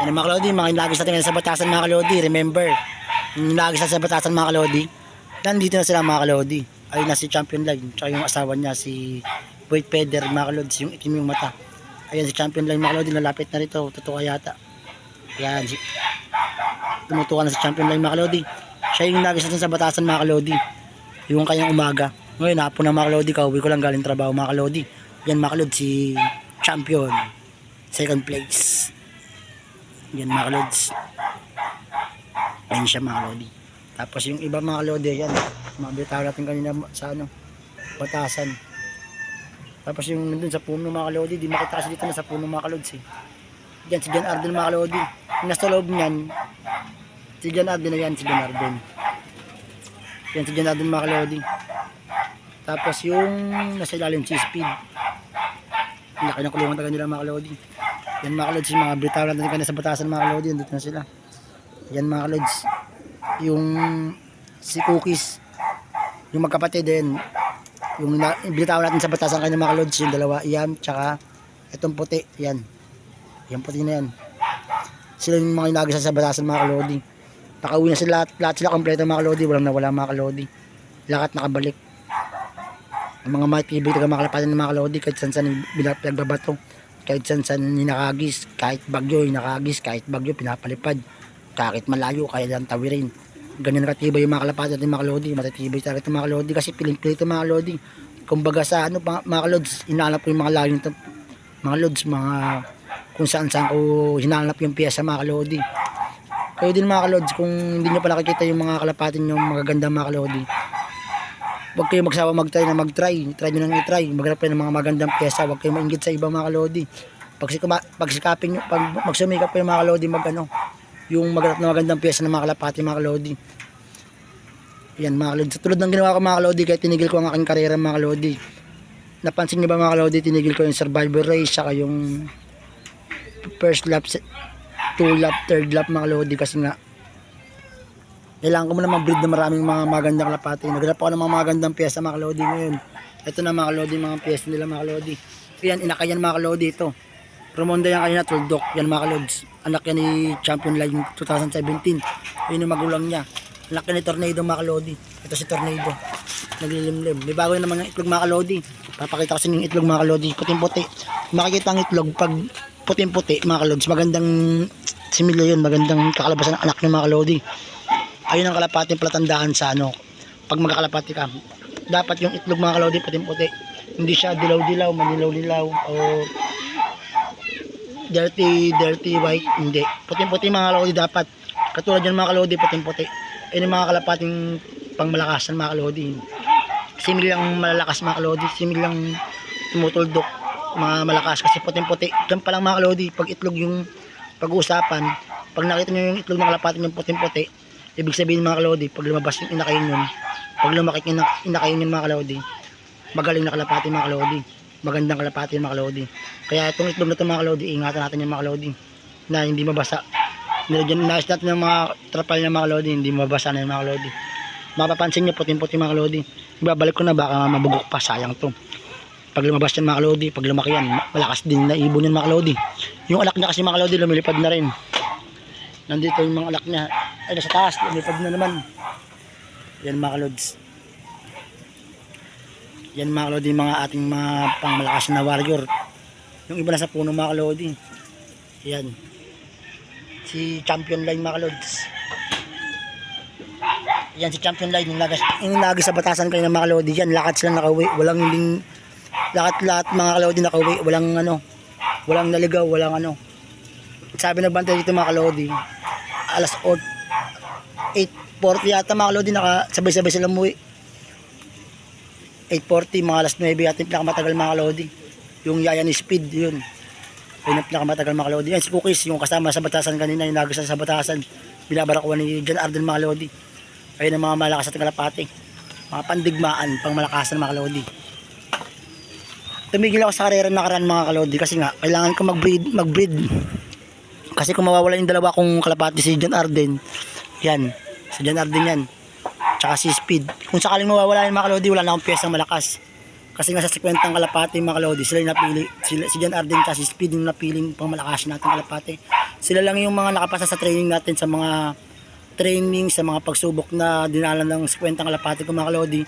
Yan mga kalodi, mga inagis natin sa batasan mga kalodi. Remember, yung inagis natin sa batasan mga kalodi. Nandito na sila mga kalodi. Ayun na si Champion Line. Tsaka yung asawa niya si Wade Peder mga kalodi. Yung itim yung mata. Ayan si Champion Line mga kalodi. Nalapit na rito. Totoo yata. Ayan. Si... Na si Champion Line mga kalodi. Siya yung inagis natin sa batasan mga kalodi. Yung kanyang umaga. Ngayon hapon na mga kalodi. Kauwi ko lang galing trabaho mga kalodi. Yan mga kalodi si Champion. Second place. Yan mga kalods. Ayun siya mga kalodi. Tapos yung iba mga kalodi, yan. Mga bitaw natin kanina sa ano, batasan. Tapos yung nandun sa puno mga kalodi, di makita kasi dito na sa puno mga kalods eh. Yan si Jan Arden mga kalodi. Nasa loob niyan, si Jan Arden na yan, si Jan Arden. Yan si Jan Arden mga kalodi. Tapos yung nasa ilalim si Speed. Laki ng kulungan taga nila mga kalodi. Yan mga kalods, yung mga bitaw natin kanina sa batasan mga kalodi, dito na sila. Yan mga kalods. Yung si Cookies, yung magkapatid din, yung yung bitaw natin sa batasan kanina mga kalods, yung dalawa, yan, tsaka itong puti, yan. Yan puti na yan. Sila yung mga inagisa sa batasan mga kalodi. Nakauwi na sila, lahat, lahat sila kompleto mga kalodi, walang nawala mga kalodi. Lahat nakabalik. Ang mga matibay taga mga kalapatan ng mga kalodi, kahit saan saan pinagbabato kahit saan saan ninakagis, kahit bagyo inakagis, kahit bagyo pinapalipad, kahit malayo, kaya lang tawirin. Ganyan katibay yung mga kalapatan ng mga kalodi, matatibay talaga itong mga kalodi kasi piling-piling itong mga kalodi. Kumbaga sa ano, mga, kalods, inaanap ko yung mga nito, mga lods, mga kung saan saan ko hinanap yung piyesa mga kalodi. Kayo din mga kalods, kung hindi nyo pa nakikita yung mga kalapatin yung magagandang mga kalodi, Huwag kayo magsawa mag-try na mag-try. Try nyo nang i-try. Maghanap kayo ng mga magandang pyesa. Huwag kayo maingit sa ibang mga kalodi. Pag, pag sikapin nyo, pag magsumikap kayo mga kalodi, mag ano, yung maghanap ng magandang pyesa ng mga kalapati mga kalodi. Yan mga kalodi. Sa tulad ng ginawa ko mga kalodi, kaya tinigil ko ang aking karera mga kalodi. Napansin nyo ba mga kalodi, tinigil ko yung survivor race, saka yung first lap, two lap, third lap mga kalodi kasi nga kailangan ko muna mag-breed ng maraming mga magandang kalapati. Naghanap ako ng mga magandang pyesa mga kalodi ngayon. Ito na mga kalodi, mga pyesa nila mga kalodi. Yan, inakayan mga kalodi ito. Romonda yan kanina, tuldok. Yan mga kalods. Anak yan ni Champion Line 2017. Yun yung magulang niya. Anak yan ni Tornado mga kalodi. Ito si Tornado. Naglilimlim. May bago na naman itlog mga kalodi. Papakita ko sa inyo itlog mga kalodi. Puting-puti. Makikita ang itlog pag puting-puti mga kalods. Magandang similyo yun. Magandang kakalabasan ng anak ng mga kalodi ayun ang kalapati palatandaan sa ano pag magkakalapati ka dapat yung itlog mga kalodi puting puti hindi siya dilaw-dilaw manilaw-lilaw o dirty dirty white hindi. Puting puti mga kalodi dapat katulad yan mga kalodi puting puti. Ayun yung mga kalapating pangmalakasan mga kalodi simil lang malalakas mga kalodi simil lang tumutuldok mga malakas kasi puting puti. Dyan pa lang mga kalodi pag itlog yung pag-uusapan pag nakita nyo yung itlog ng kalapatin yung puting puti Ibig sabihin mga kalodi, pag lumabas yung inakayin yun, pag lumakit yung ina- inakayin yun mga kalodi, magaling na kalapati mga kalodi. Magandang kalapati mga kalodi. Kaya itong itlog na ito mga kalodi, ingatan natin yung mga kalodi na hindi mabasa. Nilagyan nais natin ng mga trapal ng mga kalodi, hindi mabasa na yung mga kalodi. Mapapansin nyo puting-puti mga kalodi. Ibabalik ko na baka mabugok pa, sayang to. Pag lumabas yan mga kalodi, pag lumaki yan, malakas din na ibon yan mga kalodi. Yung alak niya kasi mga kalodi, lumilipad na rin nandito yung mga anak niya ay nasa taas. Lumipad na naman. Yan mga kalods yan mga kalodi mga ating mga pangmalakas na warrior. Yung iba nasa puno mga kalodi yan. Si champion line mga kalods yan si champion line yung lagas yung lagi sa batasan kayo ng mga kalodi yan lakat sila nakauwi. Walang hindi lakat lahat mga kalodi nakauwi. Walang ano. Walang naligaw walang ano. Sabi na bantay dito mga kalodi alas 8 8.40 yata mga kalodi naka sabay-sabay sila umuwi 8.40 mga alas 9 yata yung pinakamatagal mga kalodi yung yaya ni speed yun. Yun yung pinakamatagal mga kalodi yan si Cookies yung kasama sa batasan kanina yung nagasa sa batasan. Binabarakuan ni John Arden mga kalodi ayun ang mga malakas at kalapati. Mga pandigmaan pang malakasan mga kalodi tumigil ako sa karera na karan mga kalodi kasi nga kailangan ko mag-breed mag-breed. Kasi kung mawawala yung dalawa kong kalapati si John Arden, yan, si John Arden yan. Tsaka si Speed. Kung sakaling mawawala yung mga kalodi, wala na akong piyesang malakas. Kasi nga sa 50 ang kalapati yung mga kalodi, sila yung napili. Sila, si John Arden tsaka si Speed yung napiling pang malakas natin kalapati. Sila lang yung mga nakapasa sa training natin sa mga training, sa mga pagsubok na dinala ng 50 kalapati ko mga kalodi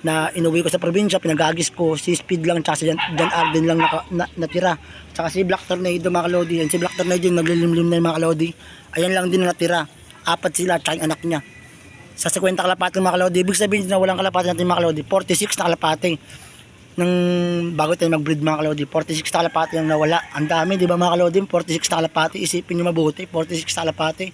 na inuwi ko sa probinsya, pinagagis ko, si Speed lang, tsaka si Jan, Jan Arden lang naka, na, natira. Tsaka si Black Tornado mga kalodi, yan si Black Tornado yung naglilimlim na yung mga kalodi. Ayan lang din natira. Apat sila, tsaka yung anak niya. Sa 50 kalapati mga kalodi, ibig sabihin na walang kalapati natin mga kalodi, 46 na kalapati nang bago tayo mag-breed mga kalodi, 46 na kalapati ang nawala. Ang dami, di ba mga kalodi? 46 na kalapati, isipin nyo mabuti, 46 na kalapati.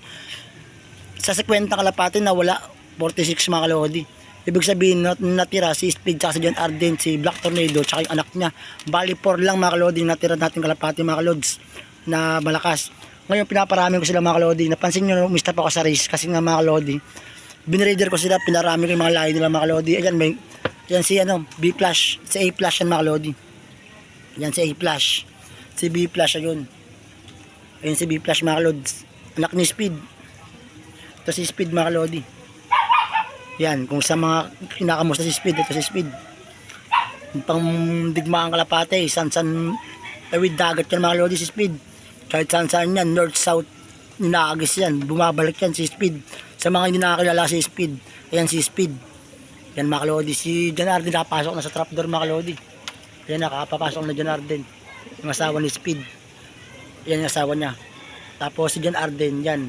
Sa 50 kalapati nawala, 46 mga kalodi. Ibig sabihin, nat- natira si Speed, tsaka si John Arden, si Black Tornado, tsaka yung anak niya. Bali 4 lang mga kalodi, natira natin kalapati mga kalods na malakas. Ngayon, pinaparami ko sila mga kalodi. Napansin nyo, umista pa ako sa race kasi nga mga kalodi. Binreader ko sila, pinarami ko yung mga lahi nila mga kalodi. Ayan, may, yan si ano, B flash, si A flash yan mga kalodi. Yan si A flash. Si B flash ayun. Ayun si B flash mga kalods. Anak ni Speed. Ito si Speed mga kalodi. Yan, kung sa mga kinakamusta si Speed, ito si Speed. Pang digmaan kalapate, san san tawid dagat yan mga kalodi si Speed. Kahit saan saan yan, north, south, ninaagis yan, bumabalik yan si Speed. Sa mga hindi nakakilala si Speed, ayan si Speed. Yan mga kalodi, si Janarden nakapasok na sa trapdoor mga kalodi. Yan nakapapasok na Janarden. Yung asawa ni Speed. Yan yung asawa niya. Tapos si Jan Arden, yan.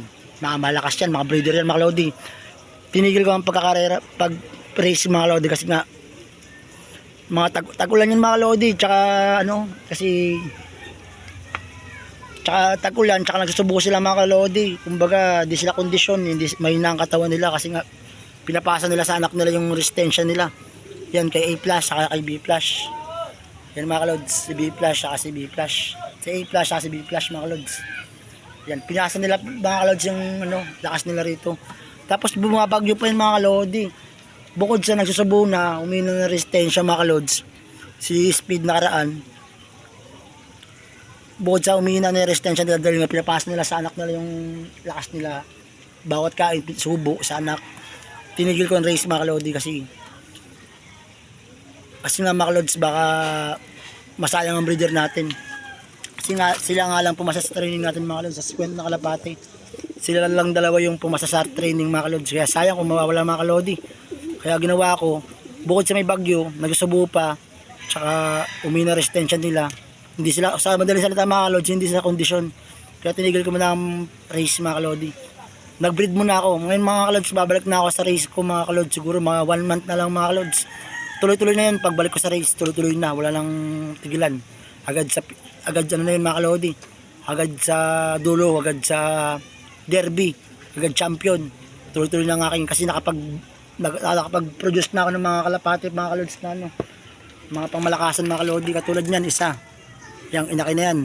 Mga malakas yan, mga breeder yan mga kalodi. Tinigil ko ang pagkakarera, pag race mga kalodi kasi nga mga tag tagulan yun mga kalodi. Tsaka ano, kasi tsaka tagulan, tsaka nagsusubuko sila mga kalodi. Kumbaga, di sila kondisyon, hindi may ang katawan nila kasi nga pinapasa nila sa anak nila yung resistensya nila. Yan kay A+, saka kay B+. Yan mga kalods, si B+, saka si B+. Si A+, saka si B+, mga kalods. Yan, pinasa nila mga kalods yung ano, lakas nila rito. Tapos bumabagyo pa yun mga kalodi. Bukod sa nagsusubo na, umino ng resistensya mga kalods. Si Speed nakaraan, bukod sa umina ng resistensya nila dahil nga pinapasa nila sa anak nila yung lakas nila bawat kain subo sa anak. Tinigil ko ang race mga kalodi kasi kasi nga mga kalods baka masayang ang breeder natin. Kasi nga sila nga lang pumasa sa training natin mga kalods sa squint na kalapate. Sila lang dalawa yung pumasa sa training mga kalods kaya sayang kung mawawala mga kalodi. Kaya ginawa ko bukod sa may bagyo nagsusubo pa tsaka umina resistensya nila hindi sila sa madaling salita mga kalods hindi sila kondisyon. Kaya tinigil ko muna ang race mga kalodi nag-breed muna ako. Ngayon mga kalods babalik na ako sa race ko mga kalods siguro mga one month na lang mga kalods tuloy-tuloy na yun. Pagbalik ko sa race tuloy-tuloy na. Wala nang tigilan. Agad sa agad ano na yun mga kalodi agad sa dulo agad sa derby agad champion. Tuloy-tuloy na ang aking kasi nakapag nag, nakapag-produce na ako ng mga kalapati mga kalods na ano mga pangmalakasan mga kalodi katulad niyan isa yung inaki na yan.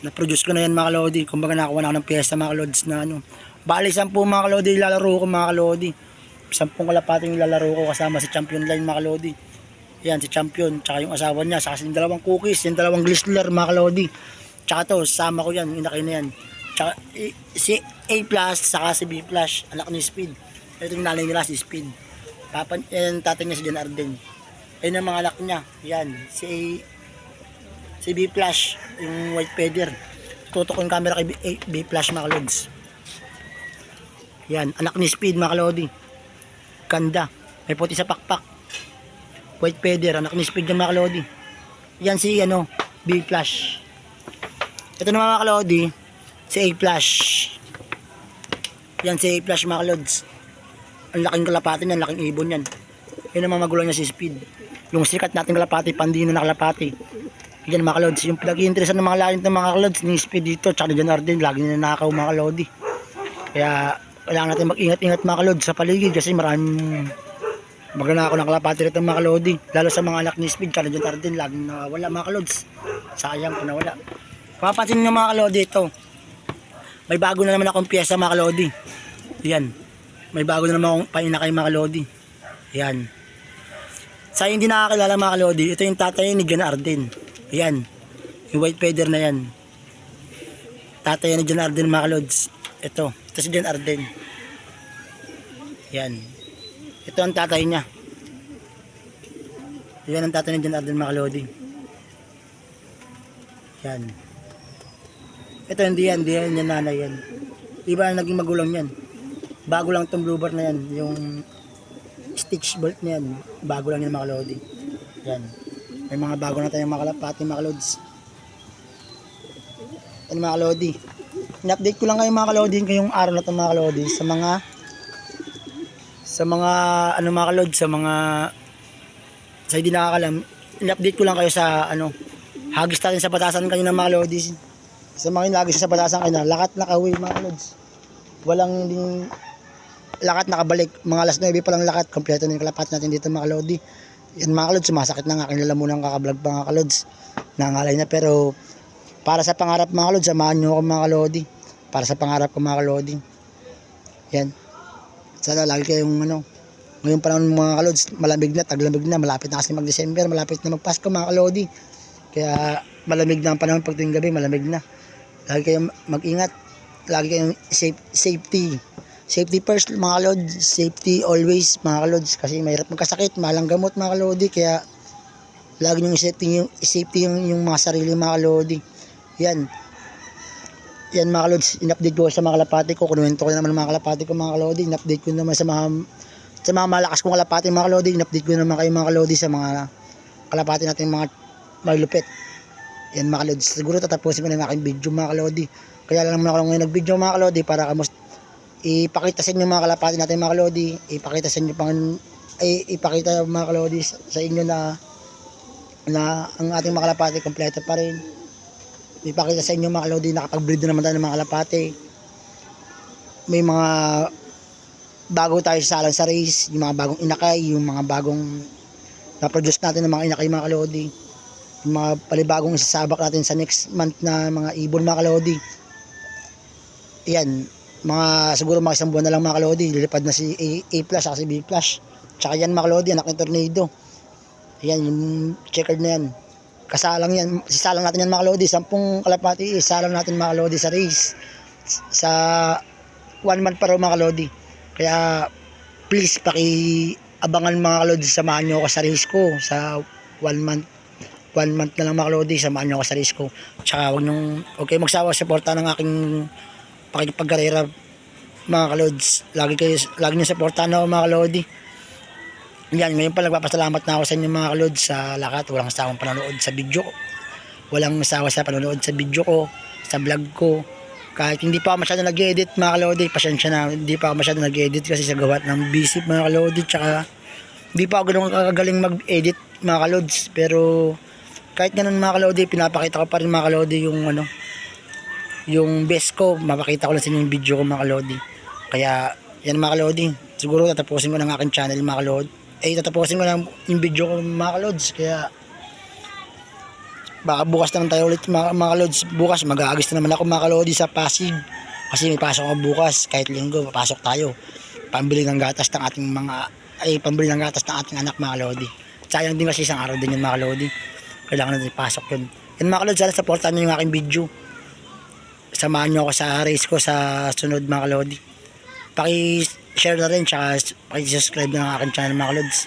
Na-produce ko na yan mga kalodi. Kumbaga nakakuha na ako ng pyesa mga kalods na ano. Bali sampu mga kalodi lalaro ko mga kalodi. Sampung kalapating lalaro ko kasama si champion line mga kalodi. Yan si champion tsaka yung asawa niya saka yung dalawang cookies yung dalawang glistler mga kalodi. Tsaka to sama ko yan inaki na yan. Tsaka si A plus saka si B plus anak ni Speed. Ito yung nanay nila si Speed. Papa, yan tatay niya si John Arden ayun ang mga anak niya. Yan si A, si B Flash, yung white feather. Tutok yung camera kay B, A- B Flash mga kalods. Yan, anak ni Speed mga kalodi. Ganda. May puti sa pakpak. White feather, anak ni Speed yung mga kalodi. Yan si ano, B Flash. Ito naman mga kalodi, si A Flash. Yan si A Flash mga kalods. Ang laking kalapati niyan, laking ibon yan. Yan ang mga magulang niya si Speed. Yung sikat nating kalapati, pandino na kalapati. Yan mga kalods, yung pinag-iinteresan ng mga lain ng mga kalods, ni Speed dito, tsaka John Arden, lagi na nakakaw mga kalodi. Kaya, kailangan natin mag-ingat-ingat mga kalods sa paligid kasi maraming magana ako ng kalapati rito mga kalodi. Lalo sa mga anak ni Speed, tsaka John Arden, laging nawawala mga kalods. Sayang kung nawala. Papansin nyo mga kalodi ito, may bago na naman akong pyesa mga kalodi. Yan. May bago na naman akong painakay mga kalodi. Yan. Sa hindi nakakilala mga kalodi, ito yung tatay ni John Arden. Yan. Yung white feather na yan. Tatay ni John Arden mga. Ito. Ito si John Arden. Yan. Ito ang tatay niya. Yan ang tatay ni John Arden mga kalodi. Yan. Ito hindi yan, hindi yan, yan nanay yan. Iba na naging magulang yan. Bago lang itong blue bar na yan, yung stitch bolt na yan. Bago lang yan mga kalodi. Yan. May mga bago na tayong mga kalapati mga kalods. Yan mga kalodi. In-update ko lang kayo mga kalodi ngayong araw na ito mga kalodi sa mga sa mga ano mga kalod sa mga sa hindi nakakalam. In-update ko lang kayo sa ano hagis natin sa batasan kanina mga kalodi. Sa mga inagis sa batasan kanina lakat nakaway mga kalods. Walang ding lakat nakabalik. Mga alas 9 pa lang lakat kompleto na yung kalapat natin dito mga kalodi yan mga kalods sumasakit na nga. Aking lalamunan kakablog pa mga kalods nangalay na pero para sa pangarap mga kalods samahan nyo ako mga kalodi. Para sa pangarap ko mga kalodi. Yan. Sana lagi kayong ano ngayon pa lang mga kalods malamig na taglamig na. Malapit na kasi mag December malapit na magpasko mga kalodi. Kaya malamig na ang panahon. Pag gabi malamig na. Lagi kayong mag-ingat. Lagi kayong safe, safety safety first mga kalods safety always mga kalods kasi mahirap magkasakit malang gamot mga kalodi kaya lagi nyo safety yung, safety yung, yung mga sarili mga kalodi yan. Yan mga kalods in-update ko sa mga kalapati ko. Kunuwento ko naman mga kalapati ko mga kalodi in-update ko naman sa mga sa mga malakas kong kalapati mga kalodi in-update ko naman kayo mga kalodi sa mga kalapati natin mga malupit. Yan mga kalodi siguro tatapusin ko na yung aking video mga kalodi kaya lang naman ako ngayon nag video mga kalodi para kamos ipakita sa inyo mga kalapati natin mga kalodi. Ipakita sa inyo pang ay ipakita mga kalodi sa, inyo na na ang ating mga kalapati kompleto pa rin. Ipakita sa inyo mga kalodi nakapag-breed na naman tayo ng mga kalapati. May mga bago tayo salang sa race yung mga bagong inakay yung mga bagong na-produce natin ng mga inakay mga kalodi. Yung mga palibagong isasabak natin sa next month na mga ibon mga kalodi. Yan mga siguro mga isang buwan na lang mga kalodi lilipad na si A, A plus saka si B plus. Tsaka yan mga kalodi anak ng tornado. Yan yung checkered na yan. Kasalang yan sisalang natin yan mga kalodi. Sampung kalapati isalang natin mga kalodi sa race. Sa one month pa raw mga kalodi. Kaya please paki abangan mga kalodi. Samahan nyo ako sa race ko sa one month. One month na lang mga kalodi. Samahan nyo ako sa race ko. Tsaka huwag nyong okay magsawa suporta ng aking pakikipagkarera mga kalods lagi kayo lagi nyo suportahan ako mga kalodi yan, ngayon pa nagpapasalamat na ako sa inyo mga kalods sa lakat. Walang sawang panonood sa video ko. Walang sawa sa panonood sa video ko, sa vlog ko. Kahit hindi pa ako masyado nag-edit mga kalodi, pasensya na, hindi pa ako masyado nag-edit kasi sa gawa ng busy mga kalodi. Tsaka, hindi pa ako ganun kagaling mag-edit mga kalods. Pero, kahit ganun mga kalodi, pinapakita ko pa rin mga kalodi yung ano, yung best ko, mapakita ko lang sa inyo yung video ko mga kalodi. Kaya, yan mga kalodi, siguro tatapusin ko ng aking channel mga kalodi. Eh tatapusin ko lang yung video ko mga kalods. Kaya baka bukas naman tayo ulit mga, mga bukas mag-aagis na naman ako mga kalodi sa Pasig. Kasi may pasok ako bukas kahit linggo papasok tayo. Pambili ng gatas ng ating mga ay pambili ng gatas ng ating anak mga kalodi. Sayang din kasi isang araw din yung mga kalodi. Kailangan natin ipasok yun. Yan mga kalods sana supportan nyo yung aking video samahan nyo ako sa race ko sa sunod mga kalodi. Paki share na rin tsaka paki-subscribe ng aking channel mga kalods.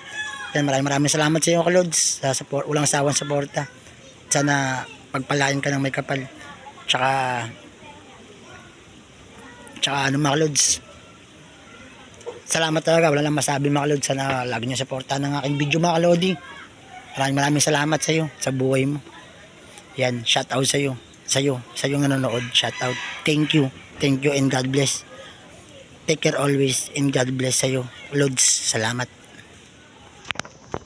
Yan maraming maraming salamat sa iyo kalods sa support walang sawang suporta. Sana pagpalain ka ng may kapal. Tsaka tsaka ano mga kalods salamat talaga. Wala lang masabi mga kalods. Sana lagi niyo suporta ng aking video mga kalodi. Maraming maraming salamat sa iyo sa buhay mo. Yan shout out sa iyo sa iyo sa iyo nanonood shout out thank you thank you and God bless Take care always and God bless sa'yo. Lods, salamat.